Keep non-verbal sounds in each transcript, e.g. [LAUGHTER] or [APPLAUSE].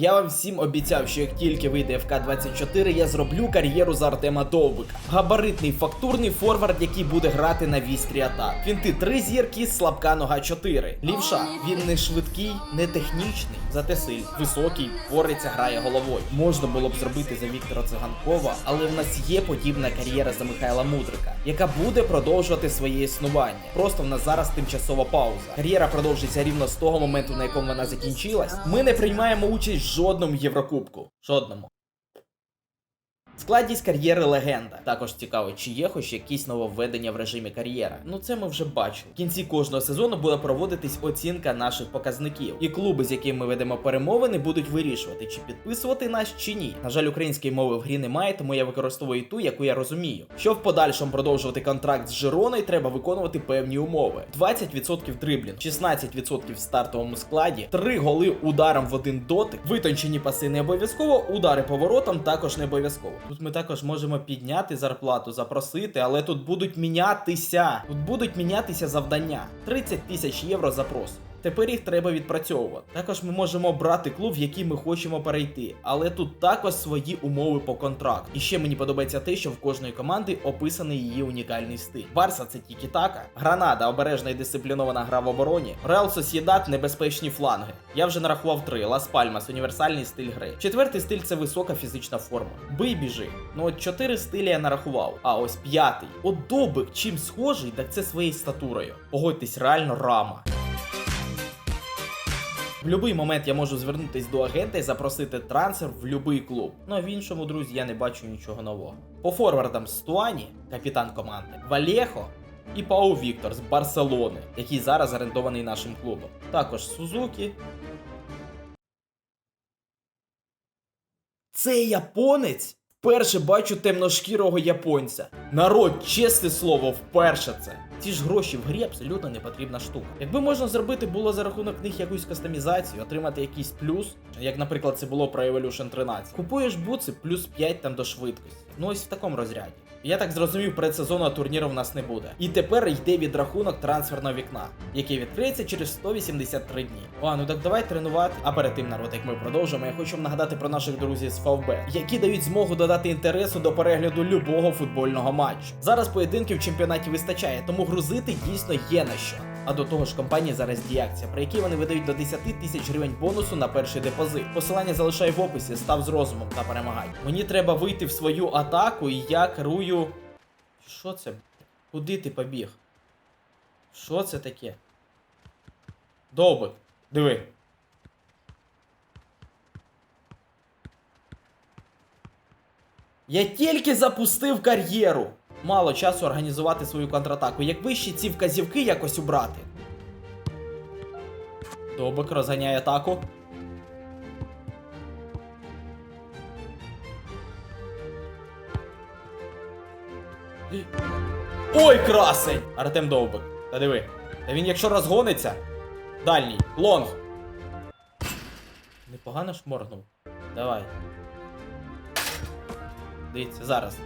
Я вам всім обіцяв, що як тільки вийде ФК-24, я зроблю кар'єру з Артема Довбика. Габаритний фактурний форвард, який буде грати на вістрі атак. Фінти 3 зірки, слабка нога 4. Лівша, він не швидкий, не технічний, зате сильний, високий, бореться, грає головою. Можна було б зробити за Віктора Циганкова, але в нас є подібна кар'єра за Михайла Мудрика, яка буде продовжувати своє існування. Просто в нас зараз тимчасова пауза. Кар'єра продовжиться рівно з того моменту, на якому вона закінчилась. Ми не приймаємо участь жодному Єврокубку. Жодному. Складність кар'єри легенда. Також цікаво, чи є хоч якісь нововведення в режимі кар'єра. Ну це ми вже бачили. В кінці кожного сезону буде проводитись оцінка наших показників, і клуби, з якими ми ведемо перемовини, будуть вирішувати, чи підписувати нас чи ні. На жаль, української мови в грі немає, тому я використовую ту, яку я розумію. Щоб в подальшому продовжувати контракт з Жироною, треба виконувати певні умови: 20% дриблінг, 16% в стартовому складі, 3 голи ударом в один дотик, витончені паси не обов'язково, удари поворотом також не обов'язково. Тут ми також можемо підняти зарплату, запросити, але тут будуть мінятися. Тут будуть мінятися завдання. 30 тисяч євро запрос. Тепер їх треба відпрацьовувати. Також ми можемо обрати клуб, в який ми хочемо перейти, але тут також свої умови по контракту. І ще мені подобається те, що в кожної команди описаний її унікальний стиль. Барса це тільки така, Гранада обережна і дисциплінована гра в обороні, Реал Сосєдат небезпечні фланги. Я вже нарахував три: Лас Пальмас універсальний стиль гри. Четвертий стиль це висока фізична форма. Бий біжи. Ну от чотири стилі я нарахував. А ось п'ятий. От добик чим схожий, так це своєю статурою. Погодьтесь, реально рама. В будь-який момент я можу звернутися до агента і запросити трансфер в будь-який клуб. Ну а в іншому, друзі, я не бачу нічого нового. По форвардам Стуані, капітан команди, Валєхо і Пау Віктор з Барселони, який зараз орендований нашим клубом. Також Сузукі. Цей японець? Вперше бачу темношкірого японця. Народ, чесне слово, вперше це. Ці ж гроші в грі абсолютно не потрібна штука. Якби можна зробити було за рахунок них якусь кастомізацію, отримати якийсь плюс, як, наприклад, це було про Evolution 13. Купуєш буци плюс 5 там до швидкості. Ну ось в такому розряді. Я так зрозумів, предсезону турніру в нас не буде. І тепер йде відрахунок трансферного вікна, який відкриється через 183 дні. О, ну так давай тренувати. А перед тим, народ, як ми продовжимо, я хочу вам нагадати про наших друзів з ФВБ, які дають змогу додати інтересу до перегляду любого футбольного матчу. Зараз поєдинків в чемпіонаті вистачає, тому грузити дійсно є на що. А до того ж, компанії зараз діє акція, при якій вони видають до 10 тисяч гривень бонусу на перший депозит. Посилання залишай в описі, став з розумом та перемагай. Мені треба вийти в свою атаку, і я керую. Що це? Куди ти побіг? Що це таке? Довбик, диви. Я тільки запустив кар'єру. Мало часу організувати свою контратаку. Якби ще ці вказівки якось убрати. Довбик розганяє атаку. Ой, красень! Артем Довбик. Та диви. Та він якщо розгониться. Дальній. Лонг. Непогано шморгнув. Давай. Дивіться, зараз.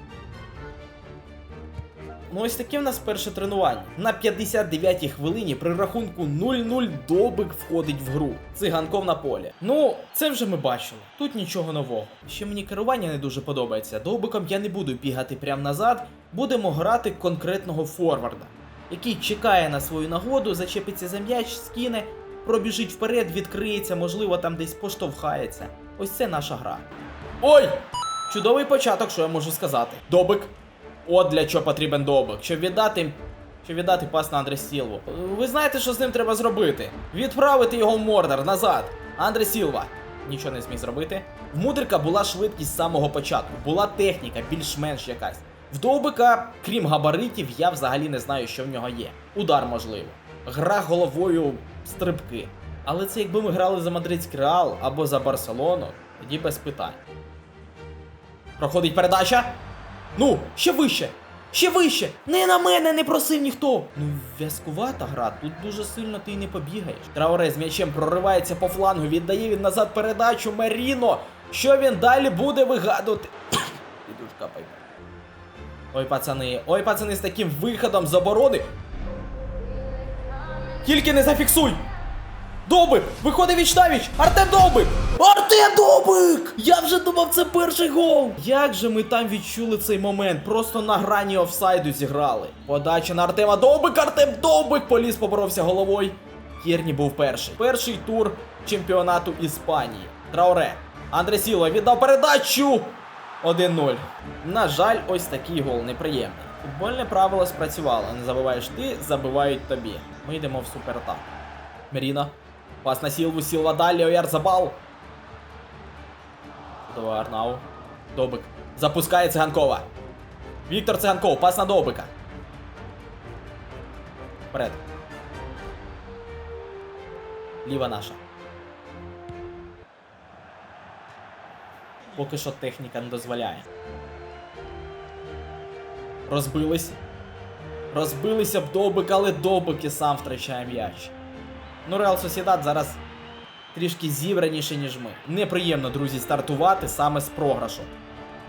Ну ось таке в нас перше тренування. На 59-й хвилині при рахунку 0-0 Довбик входить в гру. Циганков на полі. Ну, це вже ми бачили. Тут нічого нового. Ще мені керування не дуже подобається. Довбиком я не буду бігати прямо назад. Будемо грати конкретного форварда, який чекає на свою нагоду, зачепиться за м'яч, скине, пробіжить вперед, відкриється, можливо, там десь поштовхається. Ось це наша гра. Ой! Чудовий початок, що я можу сказати. Добик. От для чого потрібен добик. Щоб віддати. Щоб віддати пас на Андре Сілву. Ви знаєте, що з ним треба зробити? Відправити його в Мордор назад. Андре Сілва. Нічого не зміг зробити. В Мудрика була швидкість з самого початку, була техніка, більш-менш якась. В Довбика, крім габаритів, я взагалі не знаю, що в нього є. Удар можливо. Гра головою стрибки. Але це якби ми грали за Мадридський Реал або за Барселону, тоді без питань. Проходить передача. Ну, ще вище! Ще вище! Не на мене не просив ніхто! Ну, в'язкувата гра, тут дуже сильно ти й не побігаєш. Траоре з м'ячем проривається по флангу, віддає він назад передачу Маріно. Що він далі буде вигадувати? [COUGHS] Ідуть капай. Ой, пацани, ой, пацани, з таким виходом з оборони. Тільки не зафіксуй! Довбик! Виходить віч навіч! Артем Довбик! Артем Добик! Я вже думав, це перший гол! Як же ми там відчули цей момент? Просто на грані офсайду зіграли. Подача на Артема Добик, Артем Добик поліз поборовся головою. Кірні був перший. Перший тур чемпіонату Іспанії. Трауре. Андре Сіло віддав передачу. 1-0. На жаль, ось такий гол неприємний. Футбольне правило спрацювало. Не забиваєш ти, забивають тобі. Ми йдемо в супертак. Меріна. Пас на Сілву, Сілва далі, Оярзабал. Чудово, Арнау. Добик. Запускає Циганкова. Віктор Циганков, пас на Добика. Вперед. Ліва наша. Поки що техніка не дозволяє. Розбились. Розбилися б Добик, але Добик і сам втрачає м'яч. Ну, Реал Сосідат зараз трішки зібраніше, ніж ми. Неприємно, друзі, стартувати саме з програшу.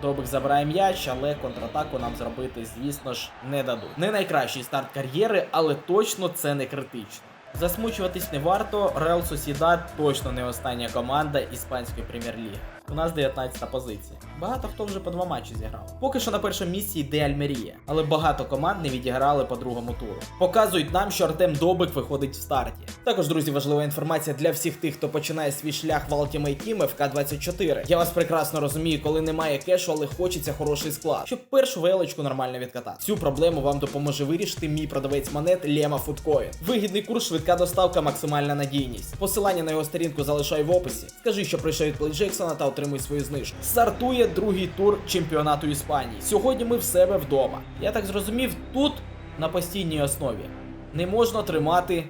Добик забирає м'яч, але контратаку нам зробити, звісно ж, не дадуть. Не найкращий старт кар'єри, але точно це не критично. Засмучуватись не варто. Реал Сосідат точно не остання команда іспанської прем'єр-ліги. У нас 19 позиція. Багато хто вже по два матчі зіграв. Поки що на першому місці йде Альмерія, але багато команд не відіграли по другому туру. Показують нам, що Артем Добик виходить в старті. Також, друзі, важлива інформація для всіх тих, хто починає свій шлях в Ultimate Team FK24. Я вас прекрасно розумію, коли немає кешу, але хочеться хороший склад, щоб першу велочку нормально відкатати. Цю проблему вам допоможе вирішити мій продавець монет Lema Foodcoin. Вигідний курс, швидка доставка, максимальна надійність. Посилання на його сторінку залишаю в описі. Скажи, що прийшов від Плей Джексона та отримуй свою знижку. Стартує другий тур чемпіонату Іспанії. Сьогодні ми в себе вдома. Я так зрозумів, тут на постійній основі не можна тримати.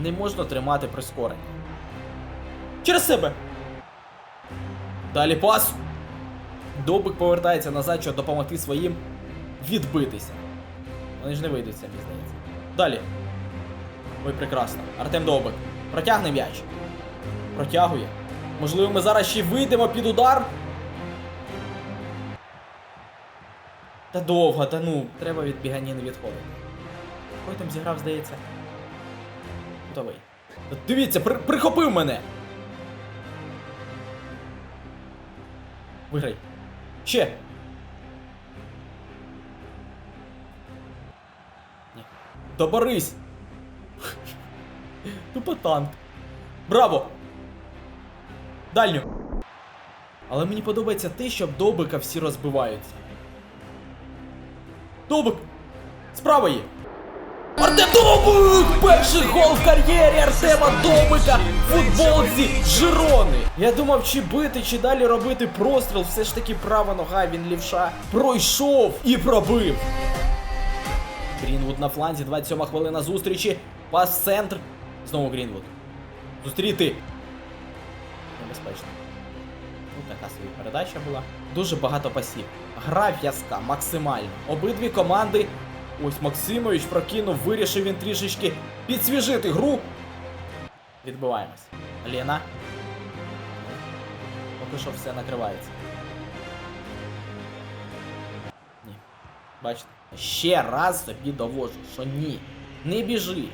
Не можна тримати прискорення. Через себе. Далі пас. Добик повертається назад, щоб допомогти своїм відбитися. Вони ж не вийдуть самі, здається. Далі. Ой, прекрасно. Артем Довбик. Протягне м'яч. Протягує. Можливо, ми зараз ще вийдемо під удар. Та довго, та ну, треба від біганіни відходити. Хой там зіграв, здається. Готовий. Дивіться, при, прихопив мене. Виграй. Ще. Ні. Доборись. Тупо танк. Браво! Дальню. Але мені подобається те, що Добика всі розбиваються. Добик! Справа є! Артем Добик! Перший гол в кар'єрі Артема Добика в футболці Жирони. Я думав, чи бити, чи далі робити простріл. Все ж таки права нога, він лівша. Пройшов і пробив. Грінвуд на фланзі, 27 хвилина зустрічі. Пас в центр. Знову Грінвуд. Зустріти. Небезпечно. Тут така собі передача була. Дуже багато пасів. Гра в'язка, максимально. Обидві команди. Ось Максимович прокинув, вирішив він трішечки підсвіжити гру. Відбиваємось. Лена. Поки що все накривається. Ні. Бачите? Ще раз собі доводжу, що ні. Не біжи.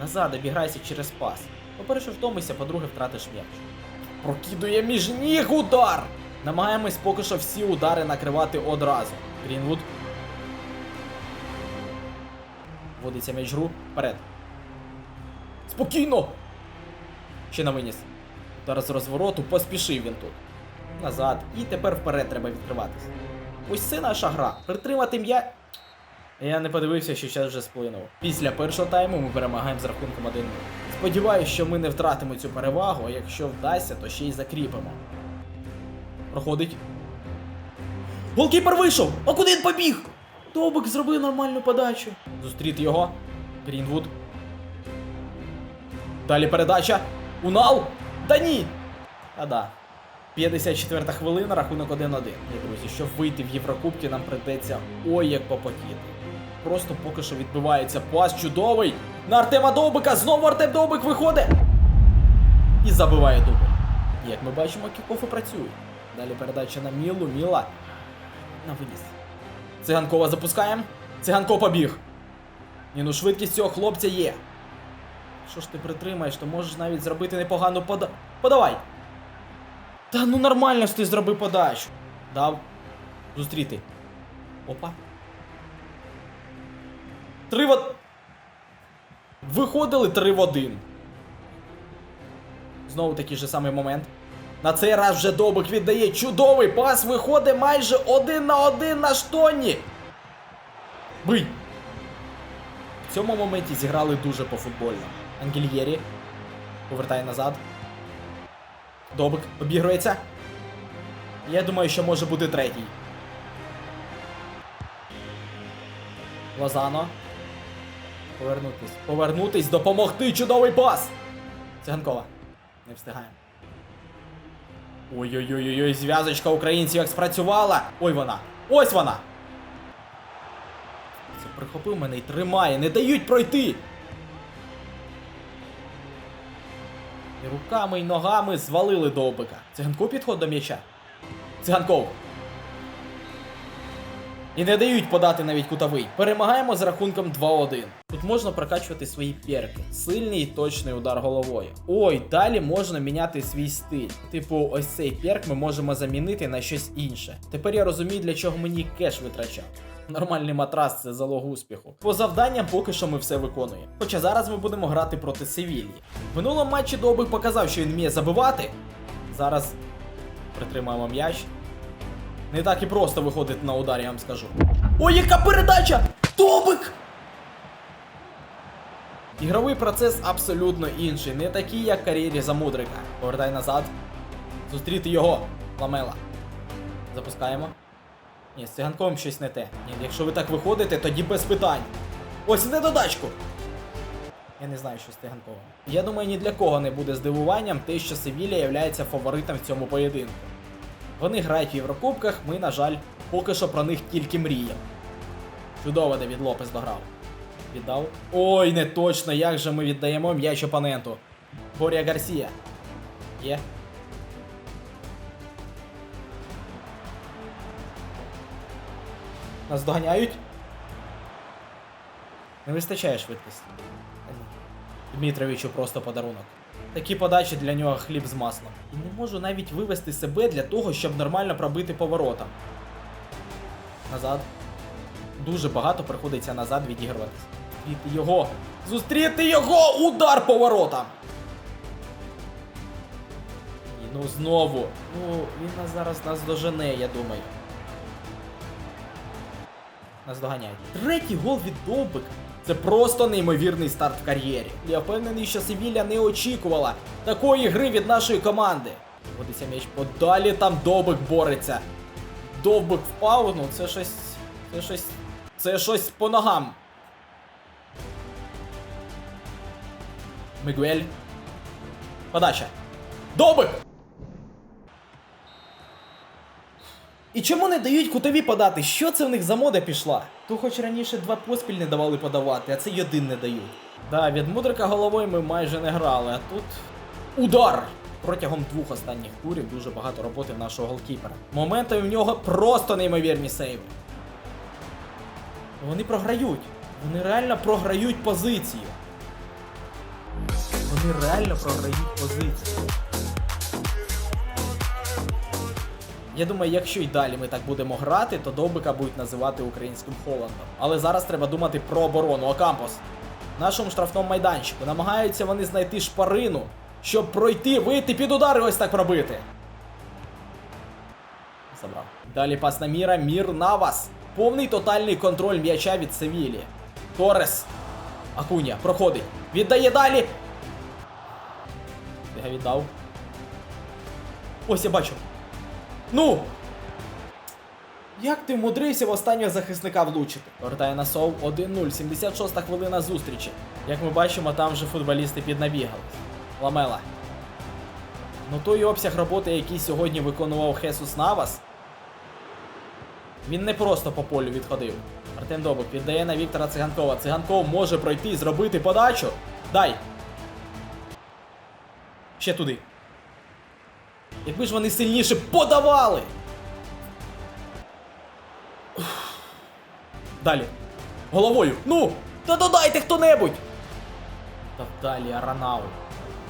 Назад обіграйся через пас. По-перше, втомися, по-друге, втратиш м'яч. Прокидує між ніг удар! Намагаємось поки що всі удари накривати одразу. Грінвуд. Вводиться м'яч гру. Вперед. Спокійно! Ще на виніс. Удар з розвороту, поспішив він тут. Назад. І тепер вперед треба відкриватися. Ось це наша гра. Притримати м'я. Я не подивився, що час вже сплинув. Після першого тайму ми перемагаємо з рахунком 1-0. Сподіваюсь, що ми не втратимо цю перевагу, а якщо вдасться, то ще й закріпимо. Проходить. Голкіпер вийшов! А куди він побіг? Тобик зробив нормальну подачу. Зустріти його. Грінвуд. Далі передача. Унал! Да ні! А да. 54 хвилина, рахунок 1-1. Ні, друзі, щоб вийти в Єврокубки, нам придеться ой як попотіти. Просто поки що відбивається пас чудовий. На Артема Довбика. Знову Артем Довбик виходить. І забиває дубль. Як ми бачимо, кікофи працюють. Далі передача на Мілу. Міла. На виніс. Циганкова запускаємо. Циганков побіг. Ні, ну швидкість цього хлопця є. Що ж ти притримаєш, то можеш навіть зробити непогану пода... Подавай! Та ну нормально ж ти зроби подачу. Дав. Зустріти. Опа. Три в... од- Виходили три в один. Знову такий же самий момент. На цей раз вже Добик віддає чудовий пас, виходить майже один на один на штоні. Бий! В цьому моменті зіграли дуже по-футбольно. Ангельєрі повертає назад. Добик обігрується. Я думаю, що може бути третій. Лозано. Повернутись. Повернутись, допомогти. Чудовий пас! Циганкова. Не встигаємо. Ой-ой-ой, зв'язочка українців як спрацювала. Ой вона. Ось вона. Це прихопив мене і тримає. Не дають пройти. І руками і ногами звалили довбика. Циганков підход до м'яча. Циганков. І не дають подати навіть кутовий. Перемагаємо з рахунком 2-1. Можна прокачувати свої перки. Сильний і точний удар головою. Ой, далі можна міняти свій стиль. Типу, ось цей перк ми можемо замінити на щось інше. Тепер я розумію, для чого мені кеш витрачав. Нормальний матрас це залог успіху. По завданням поки що ми все виконуємо. Хоча зараз ми будемо грати проти Севільї. В минулому матчі Добик показав, що він вміє забивати. Зараз притримаємо м'яч. Не так і просто виходить на удар, я вам скажу. Ой, яка передача! Добик! Ігровий процес абсолютно інший, не такий, як в кар'єрі за мудрика. Повертай назад. Зустріти його. Ламела. Запускаємо. Ні, з циганковим щось не те. Ні, якщо ви так виходите, тоді без питань. Ось іде додачку. Я не знаю, що з циганковим. Я думаю, ні для кого не буде здивуванням те, що Севілля є фаворитом в цьому поєдинку. Вони грають в Єврокубках, ми, на жаль, поки що про них тільки мріємо. Чудово Давід Лопес дограв. Віддав. Ой, не точно, як же ми віддаємо м'яч опоненту. Боря Гарсія. Є. Нас доганяють. Не вистачає швидкості. Дмитровичу просто подарунок. Такі подачі для нього хліб з маслом. І не можу навіть вивести себе для того, щоб нормально пробити поворотом. Назад. Дуже багато приходиться назад відігруватись. Зустріти його! Зустріти його! Удар поворотом! І ну знову. Ну, він нас зараз нас дожене, я думаю. Нас доганяють. Третій гол від Довбика. Це просто неймовірний старт в кар'єрі. Я впевнений, що Севілля не очікувала такої гри від нашої команди. Водиться м'яч подалі, там Довбик бореться. Довбик впав, ну це щось. Це щось. Це щось по ногам. Мигуель. Подача. Довбик! І чому не дають кутові подати? Що це в них за мода пішла? То хоч раніше два поспіль не давали подавати, а це один не дають. Да, від мудрика головою ми майже не грали, а тут. Удар! Протягом двох останніх турів дуже багато роботи в нашого голкіпера. Моменти в нього просто неймовірні сейви. Вони програють. Вони реально програють позицію. Вони реально програють позицію. Я думаю, якщо й далі ми так будемо грати, то Довбика будуть називати українським Холландом. Але зараз треба думати про оборону. Окампос. В нашому штрафному майданчику намагаються вони знайти шпарину, щоб пройти, вийти під удар і ось так пробити. Забрав. Далі пас на Міра. Мір на вас. Повний тотальний контроль м'яча від Севілі. Торес. Акуня проходить. Віддає далі. Я віддав. Ось я бачу. Ну! Як ти вмудрився в останнього захисника влучити? Повертає на сов 1-0, 76 хвилина зустрічі. Як ми бачимо, там вже футболісти піднабігались. Ламела. Ну той обсяг роботи, який сьогодні виконував Хесус Навас. Він не просто по полю відходив. Артем Добик віддає на Віктора Циганкова. Циганков може пройти зробити подачу. Дай. Ще туди. Якби ж вони сильніше подавали. Далі. Головою. Ну! Та додайте хто-небудь! Та далі Аранау.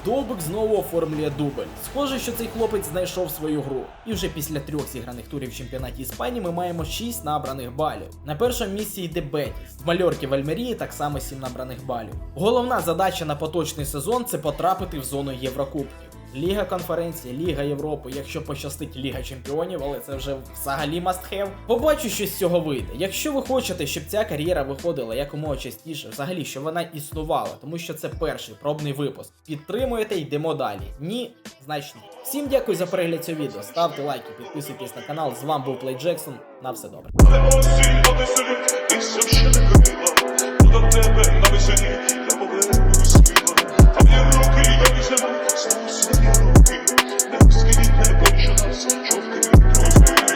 Довбик знову оформлює дубль. Схоже, що цей хлопець знайшов свою гру. І вже після трьох зіграних турів в чемпіонаті Іспанії ми маємо 6 набраних балів. На першому місці йде Бетіс. В Мальорки в Альмерії так само 7 набраних балів. Головна задача на поточний сезон це потрапити в зону Єврокубків. Ліга конференції, Ліга Європи, якщо пощастить Ліга Чемпіонів, але це вже взагалі must have. Побачу, що з цього вийде. Якщо ви хочете, щоб ця кар'єра виходила якомога частіше, взагалі, щоб вона існувала, тому що це перший пробний випуск. Підтримуєте, йдемо далі. Ні, значно. Всім дякую за перегляд цього відео. Ставте лайки, підписуйтесь на канал. З вами був Плей Джексон. На все добре.